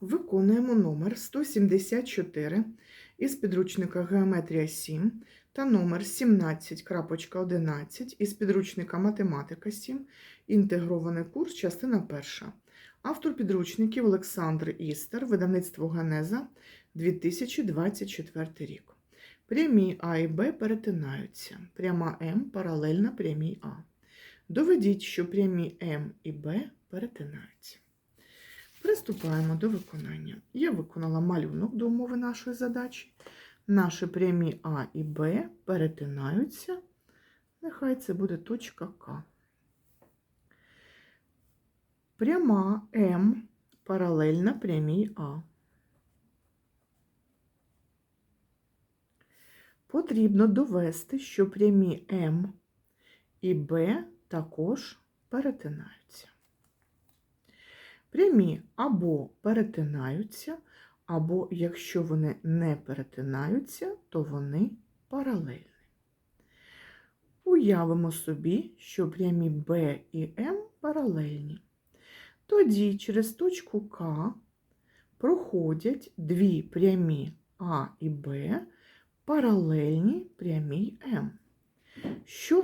Виконуємо номер 174 із підручника Геометрія 7 та номер 17.11 із підручника Математика 7, інтегрований курс, частина 1. Автор підручників Олександр Істер, видавництво Генеза, 2024 рік. Прямі А і Б перетинаються. Пряма М паралельна прямій А. Доведіть, що прямі М і Б перетинаються. Приступаємо до виконання. Я виконала малюнок до умови нашої задачі. Наші прямі А і Б перетинаються. Нехай це буде точка К. Пряма М паралельна прямій А. Потрібно довести, що прямі М і Б також перетинаються. Прямі або перетинаються, або якщо вони не перетинаються, то вони паралельні. Уявимо собі, що прямі Б і М паралельні. Тоді через точку К проходять дві прямі А і Б паралельні прямій М, що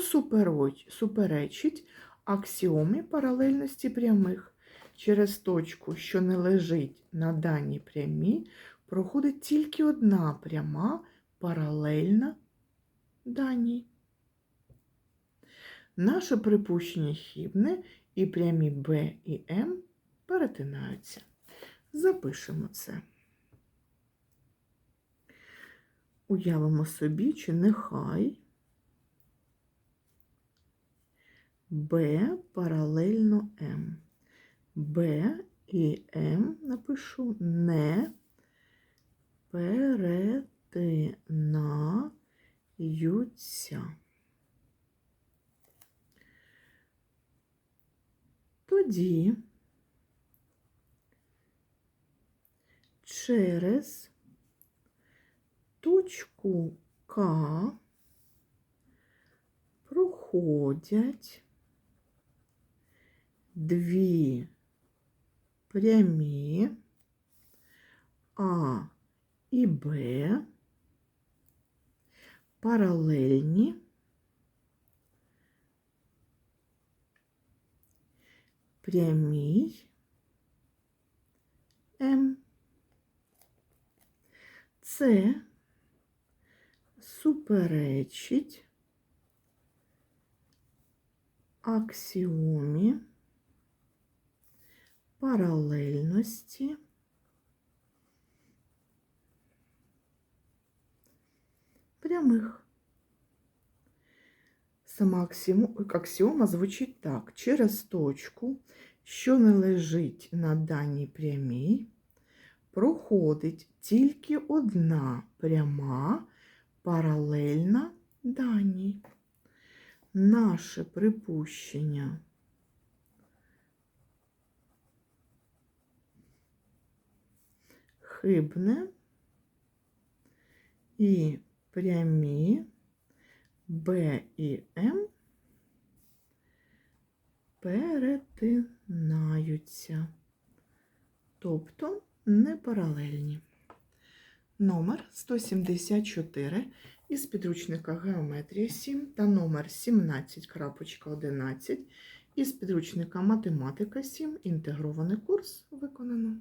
суперечить аксіомі паралельності прямих. Через точку, що не лежить на даній прямій, проходить тільки одна пряма паралельна даній. Наше припущення хібне і прямі Б і М перетинаються. Запишемо це. Уявимо собі, чи нехай Б паралельно М. Б і М напишу не перетинаються. Тоді через точку К проходять дві прямі А і Б паралельні прямій М. Це суперечить аксіомі Паралельності прямих. Сама аксіома звучить так: через точку, що не лежить на даній прямій, проходить тільки одна пряма паралельна даній. Наше припущення хибне і прямі Б і М перетинаються, тобто не паралельні. Номер 174 із підручника Геометрія 7 та номер 17.11 із підручника Математика 7. Інтегрований курс виконано.